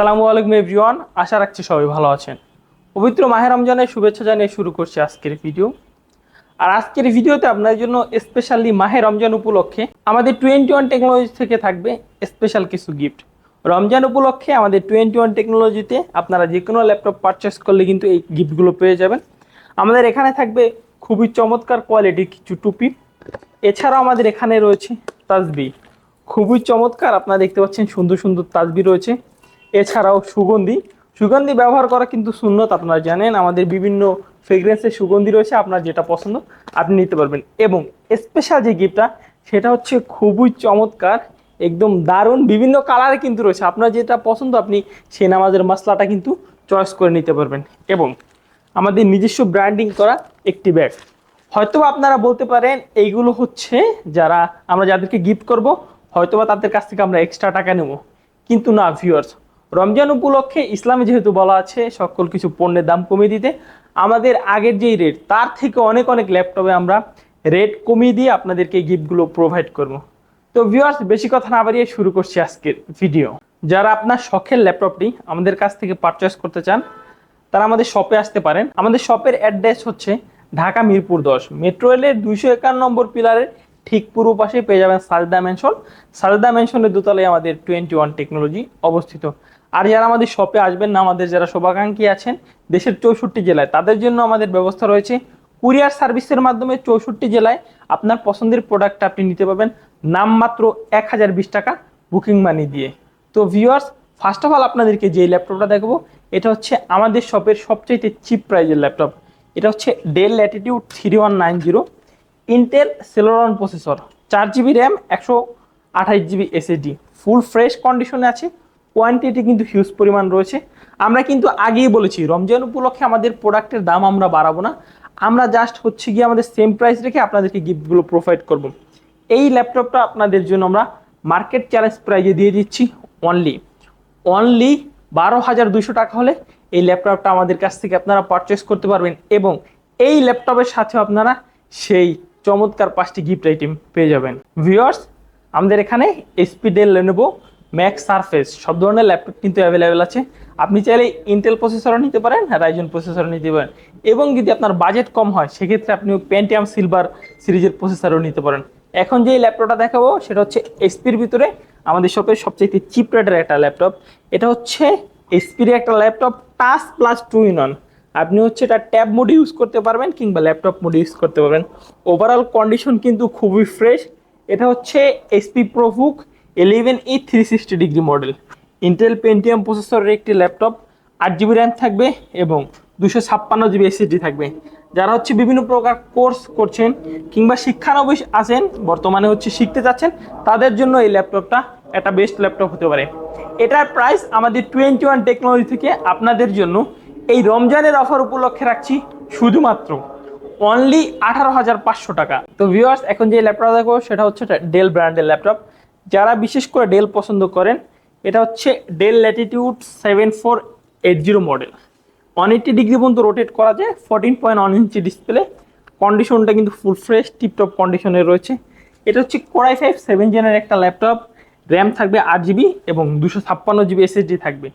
আসসালামু আলাইকুম এভরিওয়ান, আশা রাখছি সবাই ভালো আছেন। পবিত্র মাহে রমজানের শুভেচ্ছা জানিয়ে শুরু করছি আজকের ভিডিও। আর আজকের ভিডিওতে আপনাদের জন্য স্পেশালি মাহে রমজান উপলক্ষে আমাদের টোয়েন্টি ওয়ান টেকনোলজি থেকে থাকবে স্পেশাল কিছু গিফট রমজান উপলক্ষে আমাদের টোয়েন্টি ওয়ান টেকনোলজিতে আপনারা যে কোনো ল্যাপটপ পারচেস করলে কিন্তু এই গিফটগুলো পেয়ে যাবেন। আমাদের এখানে থাকবে খুবই চমৎকার কোয়ালিটির কিছু টুপি। এছাড়াও আমাদের এখানে রয়েছে তাজবি। খুবই চমৎকার, আপনারা দেখতে পাচ্ছেন সুন্দর সুন্দর তাজবি রয়েছে। এছাড়াও সুগন্ধি। সুগন্ধি ব্যবহার করা কিন্তু সুন্নত, আপনারা জানেন। আমাদের বিভিন্ন ফ্রেগ্রেন্সের সুগন্ধি রয়েছে, আপনার যেটা পছন্দ, আপনি নিতে পারবেন। এবং স্পেশাল যে গিফটটা সেটা হচ্ছে খুবই চমৎকার, একদম দারুণ, বিভিন্ন কালারে কিন্তু রয়েছে। আপনার যেটা পছন্দ, আপনি সে নামাজের মশলাটা কিন্তু চয়েস করে নিতে পারবেন। এবং আমাদের নিজস্ব ব্র্যান্ডিং করা একটি ব্যাগ হয়তো আপনারা বলতে পারেন, এইগুলো হচ্ছে যারা, আমরা যাদেরকে গিফট করব, হয়তোবা তাদের কাছ থেকে আমরা এক্সট্রা টাকা নেব। কিন্তু না ভিউয়ার্স রমজান উপলক্ষে ইসলামে যেহেতু বলা আছে, সকল কিছু পণ্যের দাম কমিয়ে দিতে, আমাদের আগের যেই রেট তার থেকে অনেক অনেক ল্যাপটপে আমরা রেট কমিয়ে দিয়ে আপনাদেরকে গিফটগুলো প্রোভাইড করব। তো ভিউয়ার্স বেশি কথা না বাড়িয়ে শুরু করছি আজকের ভিডিও যারা আপনার শখের ল্যাপটপটি আমাদের কাছ থেকে পারচেস করতে চান, তারা আমাদের শপে আসতে পারেন। আমাদের শপের অ্যাড্রেস হচ্ছে ঢাকা মিরপুর দশ মেট্রো রেলের দুইশো একান্ন নম্বর পিলারের ঠিক পূর্ব পাশে পেয়ে যাবেন সালদা মেনশন সালদা মেনশনের দোতলায় আমাদের টোয়েন্টি ওয়ান টেকনোলজি অবস্থিত। আর যারা আমাদের শপে আসবেন না, আমাদের যারা শোভাকাঙ্ক্ষী আছেন, দেশের চৌষট্টি জেলায়, তাদের জন্য আমাদের ব্যবস্থা রয়েছে। কুরিয়ার সার্ভিসের মাধ্যমে চৌষট্টি জেলায় আপনার পছন্দের প্রোডাক্ট আপনি নিতে পারবেন। নামমাত্র এক হাজার বিশ টাকা বুকিং মানি দিয়ে। তো ভিউয়ার্স ফার্স্ট অফ অল আপনাদেরকে যে ল্যাপটপটা দেখব, এটা হচ্ছে আমাদের শপের সবচাইতে চিপ প্রাইজের ল্যাপটপ এটা হচ্ছে Dell Latitude three one nine zero Intel Celeron processor চার জিবি র্যাম একশো আঠাশ জিবি এসএসডি ফুল ফ্রেশ কন্ডিশনে আছে। কোয়ান্টিটি কিন্তু হিউজ পরিমাণ রয়েছে। আমরা কিন্তু আগেই বলেছি, রমজান উপলক্ষে আমাদের প্রোডাক্টের দাম আমরা বাড়াবো না। আমরা জাস্ট হচ্ছে গিয়ে আমাদের সেম প্রাইস রেখে আপনাদেরকে গিফটগুলো প্রোভাইড করব। এই ল্যাপটপটা আপনাদের জন্য আমরা মার্কেট চ্যালেঞ্জ প্রাইজে দিয়ে দিচ্ছি অনলি অনলি বারো হাজার দুশো টাকা হলে এই ল্যাপটপটা আমাদের কাছ থেকে আপনারা পারচেস করতে পারবেন এবং এই ল্যাপটপের সাথে আপনারা সেই চমৎকার পাঁচটি গিফট আইটেম পেয়ে যাবেন। ভিউয়ার্স আমাদের এখানে HP Dell Lenovo Max Surface সব ধরনের ল্যাপটপ কিন্তু অ্যাভেলেবেল আছে। আপনি চাইলে ইন্টেল প্রসেসরও নিতে পারেন রাইজন প্রসেসরও নিতে পারেন। এবং যদি আপনার বাজেট কম হয়, সেক্ষেত্রে আপনি পেন্টিয়াম সিলভার সিরিজের প্রসেসরও নিতে পারেন। এখন যে ল্যাপটপটা দেখাবো, সেটা হচ্ছে এসপির ভিতরে। আমাদের শপের সবচেয়ে চিপ রেটের একটা ল্যাপটপ এটা হচ্ছে এসপির একটা laptop touch plus two in one আপনি হচ্ছে এটা ট্যাব মোড ইউজ করতে পারবেন কিংবা ল্যাপটপ মোড ইউজ করতে পারবেন। ওভারঅল কন্ডিশন কিন্তু খুবই ফ্রেশ এটা হচ্ছে HP ProBook eleven E three sixty degree model Intel Pentium প্রসেসরের একটি ল্যাপটপ আট জিবি র্যাম থাকবে এবং দুশো ছাপ্পান্ন জিবি এসএসডি থাকবে। যারা হচ্ছে বিভিন্ন প্রকার কোর্স করছেন কিংবা শিক্ষানবিশ আছেন, বর্তমানে হচ্ছে শিখতে চাচ্ছেন, তাদের জন্য এই ল্যাপটপটা একটা বেস্ট ল্যাপটপ হতে পারে। এটার প্রাইস আমাদের টোয়েন্টি ওয়ান টেকনোলজি থেকে আপনাদের জন্য এই রমজানের অফার উপলক্ষে রাখছি শুধুমাত্র অনলি আঠারো হাজার পাঁচশো টাকা। তো ভিউয়ার্স এখন যে ল্যাপটপ দেখো, সেটা হচ্ছে ডেল ব্র্যান্ডের ল্যাপটপ যারা বিশেষ করে ডেল পছন্দ করেন, এটা হচ্ছে Dell Latitude seven four eight zero model one eighty degree পর্যন্ত রোটেট করা যায় fourteen point one inch display কন্ডিশনটা কিন্তু ফুল ফ্রেশ টিপটপ কন্ডিশনে রয়েছে। এটা হচ্ছে কোরাই ফাইভ সেভেন জেনের একটা ল্যাপটপ র্যাম থাকবে আট জিবি এবং দুশো ছাপ্পান্ন জিবি এসএসডি থাকবে।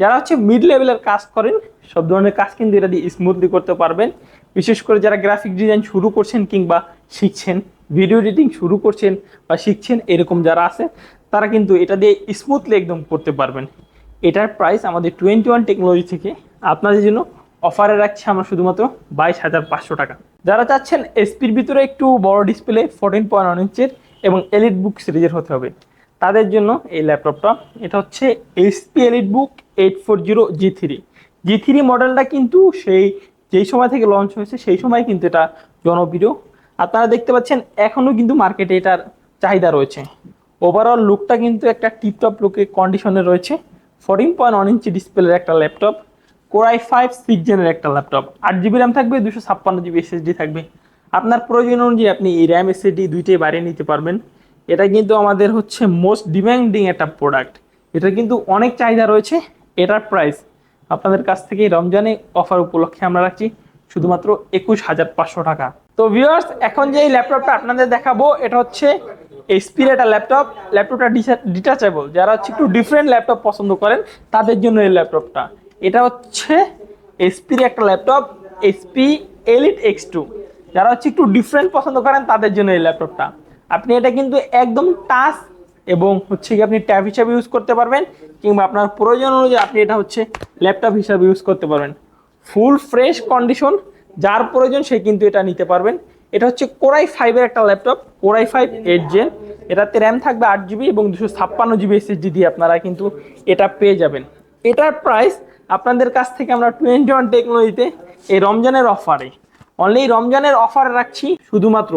যারা হচ্ছে মিড লেভেলের কাজ করেন, সব ধরনের কাজ কিন্তু এটা দিয়ে স্মুথলি করতে পারবেন। বিশেষ করে যারা গ্রাফিক ডিজাইন শুরু করছেন কিংবা শিখছেন ভিডিও এডিটিং শুরু করছেন বা শিখছেন এরকম যারা আছে, তারা কিন্তু এটা দিয়ে স্মুথলি একদম করতে পারবেন। এটার প্রাইস আমাদের টোয়েন্টি ওয়ান টেকনোলজি থেকে আপনাদের জন্য অফারে রাখছি আমরা শুধুমাত্র বাইশ হাজার পাঁচশো টাকা। যারা চাচ্ছেন এসপির ভিতরে একটু বড় ডিসপ্লে ফোরটিন পয়েন্ট ওয়ান ইঞ্চের এবং এলিট বুক সিরিজের হতে হবে। তাদের জন্য এই ল্যাপটপটা এটা হচ্ছে HP EliteBook eight four zero G three G three মডেলটা কিন্তু সেই, যেই সময় থেকে লঞ্চ হয়েছে, সেই সময় কিন্তু এটা জনপ্রিয়। আপনারা দেখতে পাচ্ছেন এখনও কিন্তু মার্কেটে এটার চাহিদা রয়েছে। ওভারঅল লুকটা কিন্তু একটা টিপটপ লুকে কন্ডিশনে রয়েছে। ফোরটিন পয়েন্ট ওয়ান ইঞ্চি ডিসপ্লের একটা laptop core i five six জেনের একটা ল্যাপটপ আট জিবি র্যাম থাকবে, দুশো ছাপ্পান্ন জিবি এসএসডি থাকবে। আপনার প্রয়োজন অনুযায়ী আপনি এই র্যাম এসএসডি দুইটাই বাড়িয়ে নিতে পারবেন। এটা কিন্তু আমাদের হচ্ছে মোস্ট ডিমান্ডিং একটা প্রোডাক্ট এটা কিন্তু অনেক চাহিদা রয়েছে। এটার প্রাইস আপনাদের কাছ থেকে রমজানে অফার উপলক্ষে আমরা রাখছি। শুধুমাত্র একুশ হাজার পাঁচশো টাকা। তো ভিউয়ার্স এখন যে ল্যাপটপটা আপনাদের দেখাবো, এটা হচ্ছে এসপির একটা ল্যাপটপ ল্যাপটপটা ডিটাচেবল যারা হচ্ছে একটু ডিফারেন্ট ল্যাপটপ পছন্দ করেন, তাদের জন্য এই ল্যাপটপটা এটা হচ্ছে এসপির একটা laptop HP Elite X two যারা হচ্ছে একটু ডিফারেন্ট পছন্দ করেন, তাদের জন্য এই ল্যাপটপটা আপনি এটা কিন্তু একদম টাচ এবং হচ্ছে কি আপনি ট্যাব হিসাবে ইউজ করতে পারবেন, কিংবা আপনার প্রয়োজন অনুযায়ী আপনি এটা হচ্ছে ল্যাপটপ হিসাবে ইউজ করতে পারবেন। ফুল ফ্রেশ কন্ডিশন, যার প্রয়োজন সে কিন্তু এটা নিতে পারবেন। এটা হচ্ছে কোরাই ফাইভের একটা laptop, core i five eight gen এটাতে র্যাম থাকবে আট জিবি এবং দুশো ছাপ্পান্ন জিবি এসএসডি দিয়ে আপনারা কিন্তু এটা পেয়ে যাবেন। এটার প্রাইস আপনাদের কাছ থেকে আমরা টোয়েন্টি ওয়ান টেকনোলজিতে এই রমজানের অফারে অনলি রমজানের অফারে রাখছি শুধুমাত্র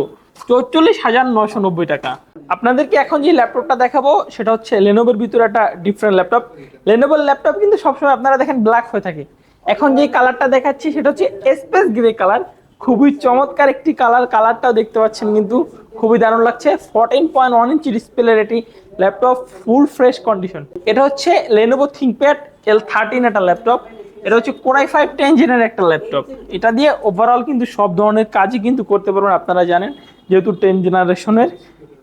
চৌচল্লিশ হাজার নশো নব্বই টাকা। আপনাদেরকে এখন যে ল্যাপটপটা দেখাবো, সেটা হচ্ছে লেনোভোর ভিতরে একটা ডিফারেন্ট ল্যাপটপ। লেনোভোর ল্যাপটপ কিন্তু সবসময় আপনারা দেখেন ব্ল্যাক হয়ে থাকে। এখন যে কালারটা দেখাচ্ছি সেটা হচ্ছে স্পেস গ্রে কালার। খুবই চমৎকার একটি কালার, কালারটাও দেখতে পাচ্ছেন কিন্তু খুবই দারুণ লাগছে। ফোরটিন পয়েন্ট ওয়ান ইঞ্চি ডিসপ্লের এটি ল্যাপটপ ফুল ফ্রেশ কন্ডিশন এটা হচ্ছে লেনোভো থিঙ্কপ্যাড এল থার্টিন একটা ল্যাপটপ এটা হচ্ছে কোরাই ফাইভ টেন জেনের একটা ল্যাপটপ এটা দিয়ে ওভারঅল কিন্তু সব ধরনের কাজই কিন্তু করতে পারবেন আপনারা জানেন, যেহেতু টেন জেনারেশনের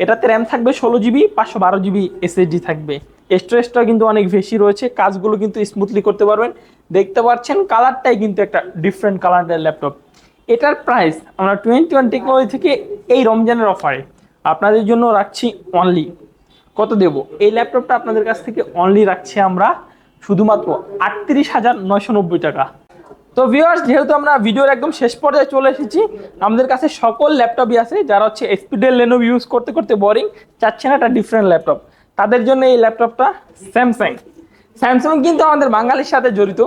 এটাতে র্যাম থাকবে ষোলো জিবি পাঁচশো বারো জিবি এসএসডি থাকবে। স্টোরেজটা কিন্তু অনেক বেশি রয়েছে, কাজগুলো কিন্তু স্মুথলি করতে পারবেন। দেখতে পাচ্ছেন কালারটাই কিন্তু একটা ডিফারেন্ট কালারের ল্যাপটপ এটার প্রাইস আমরা টোয়েন্টি ওয়ান টেকনোলজি থেকে এই রমজানের অফারে আপনাদের জন্য রাখছি অনলি কত দেব? এই ল্যাপটপটা আপনাদের কাছ থেকে অনলি রাখছি আমরা শুধুমাত্র আটত্রিশ হাজার নয়শো নব্বই টাকা। তো ভিউয়ার্স যেহেতু আমরা ভিডিওর একদম শেষ পর্যায়ে চলে এসেছি, আমাদের কাছে সকল ল্যাপটপই আছে, যারা হচ্ছে স্পিডেল লেনোভ ইউজ করতে করতে বোরিং চাচ্ছেন একটা ডিফারেন্ট ল্যাপটপ তাদের জন্য এই ল্যাপটপটা স্যামসাং স্যামসাং কিন্তু আমাদের বাঙালির সাথে জড়িত।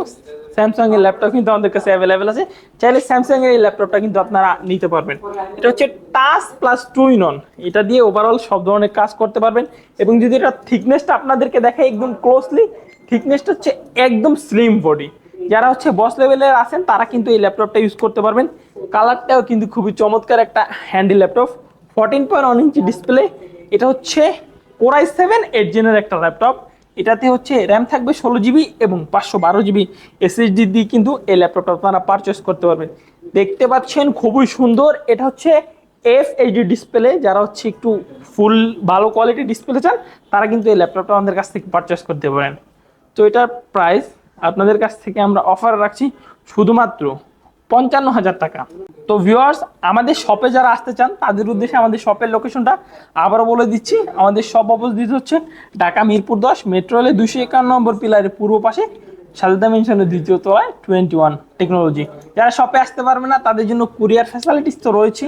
স্যামসাং এর ল্যাপটপ কিন্তু আমাদের কাছে অ্যাভেলেবেল আছে। চাইলে স্যামসাং এর এই ল্যাপটপটা কিন্তু আপনারা নিতে পারবেন। এটা হচ্ছে touch plus two in one এটা দিয়ে ওভারঅল সব ধরনের কাজ করতে পারবেন। এবং যদি এটা থিকনেসটা আপনাদেরকে দেখায় একদম ক্লোজলি থিকনেসটা হচ্ছে একদম স্লিম বডি যারা হচ্ছে বস লেভেলের আছেন, তারা কিন্তু এই ল্যাপটপটা ইউজ করতে পারবেন। কালারটাও কিন্তু খুবই চমৎকার একটা handy laptop. Fourteen point one inch display এটা হচ্ছে কোরাই সেভেন এইট জেনের একটা ল্যাপটপ। এটাতে হচ্ছে র্যাম থাকবে ষোলো জিবি এবং পাঁচশো বারো জিবি এসএসডি দিয়ে কিন্তু এই ল্যাপটপটা আপনারা পারচেস করতে পারবেন। দেখতে পাচ্ছেন খুবই সুন্দর। এটা হচ্ছে এফ এইচডি ডিসপ্লে যারা হচ্ছে একটু ফুল ভালো কোয়ালিটি ডিসপ্লে চান, তারা কিন্তু এই ল্যাপটপটা আমাদের কাছ থেকে পারচেস করতে পারেন। তো এটার প্রাইস আপনাদের কাছ থেকে আমরা অফার রাখছি শুধুমাত্র পঞ্চান্ন হাজার টাকা। তো ভিউয়ার্স আমাদের শপে যারা আসতে চান, তাদের উদ্দেশ্যে আমাদের শপের লোকেশনটা আবারও বলে দিচ্ছি। আমাদের শপ অপোজিট হচ্ছে ঢাকা মিরপুর দশ মেট্রো রেলের দুশো একান্ন নম্বর পিলারের পূর্ব পাশে সাজেদা মেনশনের দ্বিতীয় তলায় টোয়েন্টি ওয়ান টেকনোলজি যারা শপে আসতে পারবে না, তাদের জন্য কুরিয়ার ফ্যাসিলিটিস তো রয়েছে।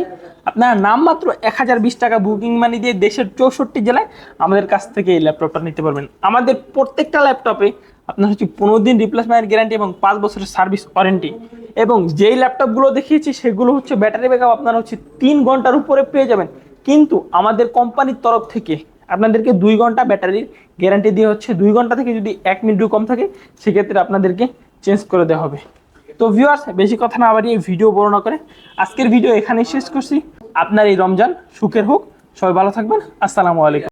আপনারা নামমাত্র এক হাজার বিশ টাকা বুকিং মানি দিয়ে দেশের চৌষট্টি জেলায় আমাদের কাছ থেকে এই ল্যাপটপটা নিতে পারবেন। আমাদের প্রত্যেকটা ল্যাপটপে আপনার হচ্ছে পনেরো দিন রিপ্লেসমেন্ট গ্যারান্টি এবং পাঁচ বছরের সার্ভিস ওয়ারেন্টি এবং যেই ল্যাপটপগুলো দেখিয়েছি, সেগুলো হচ্ছে ব্যাটারি ব্যাকআপ আপনারা হচ্ছে তিন ঘণ্টার উপরে পেয়ে যাবেন। কিন্তু আমাদের কোম্পানির তরফ থেকে আপনাদেরকে দুই ঘণ্টা ব্যাটারির গ্যারান্টি দিয়ে হচ্ছে দুই ঘণ্টা থেকে যদি এক মিনিটও কম থাকে, সেক্ষেত্রে আপনাদেরকে চেঞ্জ করে দেওয়া হবে। তো ভিউয়ার্স বেশি কথা না বাড়িয়ে ভিডিও বর্ণনা করে আজকের ভিডিও এখানেই শেষ করছি। আপনার এই রমজান সুখের হোক। সবাই ভালো থাকবেন। আসসালামু আলাইকুম।